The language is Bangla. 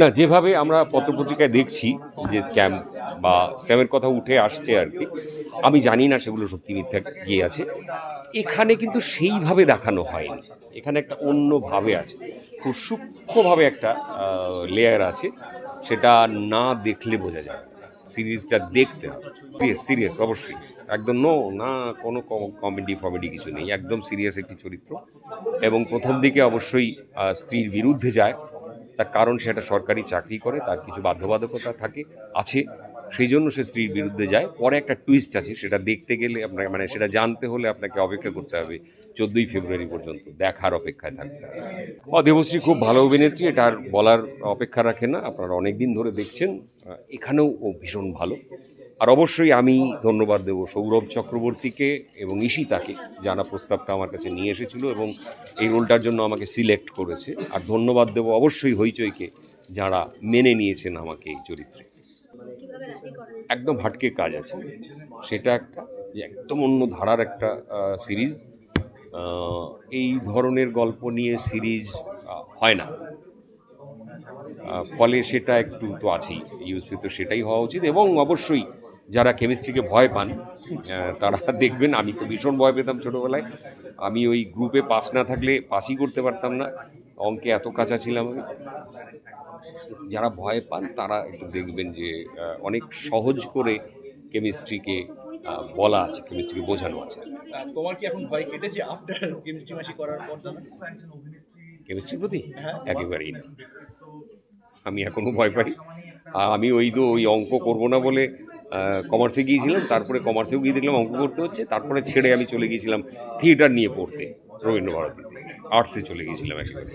না। যেভাবে আমরা পত্রপত্রিকায় দেখছি যে স্ক্যাম বা স্ক্যামের কথা উঠে আসছে আর কি, আমি জানি না সেগুলো সত্যি মিথ্যা গিয়ে আছে এখানে কিন্তু সেইভাবে দেখানো হয়নি এখানে একটা অন্যভাবে আছে খুব সূক্ষ্মভাবে একটা লেয়ার আছে সেটা না দেখলে বোঝা যায়। সিরিজটা দেখতে হবে। সিরিয়াস অবশ্যই। একদম নো না, কোনো কমেডি ফমেডি কিছু নেই। একদম সিরিয়াস একটি চরিত্র। এবং প্রথম দিকে অবশ্যই স্ত্রীর বিরুদ্ধে যায়। তার কারণ সেটা সরকারি চাকরি করে, তার কিছু বাধ্যবাধকতা থাকে, আছে। সেই জন্য সে স্ত্রীর বিরুদ্ধে যায়। পরে একটা টুইস্ট আছে, সেটা দেখতে গেলে আপনাকে মানে সেটা জানতে হলে আপনাকে অপেক্ষা করতে হবে চোদ্দোই ফেব্রুয়ারি পর্যন্ত, দেখার অপেক্ষায় থাকতে হবে। ও দেবশ্রী খুব ভালো অভিনেত্রী, এটা আর বলার অপেক্ষা রাখে না, আপনারা অনেক দিন ধরে দেখছেন এখানেও ও ভীষণ ভালো। আর অবশ্যই আমি ধন্যবাদ দেব সৌরভ চক্রবর্তীকে এবং ঈশিতাকে জানা প্রস্তাবটা আমার কাছে নিয়ে এসেছিল এবং এই রোলটার জন্য আমাকে সিলেক্ট করেছে। আর ধন্যবাদ দেব অবশ্যই হইচইকে, যারা মেনে নিয়েছেন আমাকে এই চরিত্রে। একদম হাটকে কাজ আছে। সেটা একটা একদম অন্য ধারার একটা সিরিজ। এই ধরনের গল্প নিয়ে সিরিজ হয় না। ফলে সেটা একটু তো আছেই ইউএসপি তো সেটাই হওয়া উচিত এবং অবশ্যই যারা কেমিস্ট্রিকে ভয় পান তারা দেখবেন আমি তো ভীষণ ভয় পেতাম ছোটোবেলায়। আমি ওই গ্রুপে পাস না থাকলে পাসই করতে পারতাম না। অঙ্কে এত কাঁচা ছিলাম আমি। যারা ভয় পান তারা একটু দেখবেন যে অনেক সহজ করে কেমিস্ট্রিকে বলা আছে কেমিস্ট্রিকে বোঝানো আছে। তোমার কি এখন ভয় কেটেছে আফটার কেমিস্ট্রি মাসি করার পর কেমিস্ট্রির প্রতি? হ্যাঁ। একেবারেই না। আমি এখনও ভয় পাই। আমি ওই তো ওই অঙ্ক করব না বলে কমার্সে গিয়েছিলাম, তারপরে কমার্সেও গিয়ে দেখলাম অঙ্ক করতে হচ্ছে, তারপরে ছেড়ে আমি চলে গিয়েছিলাম থিয়েটার নিয়ে পড়তে রবীন্দ্রভারতীতে আর্টসে চলে গিয়েছিলাম একেবারে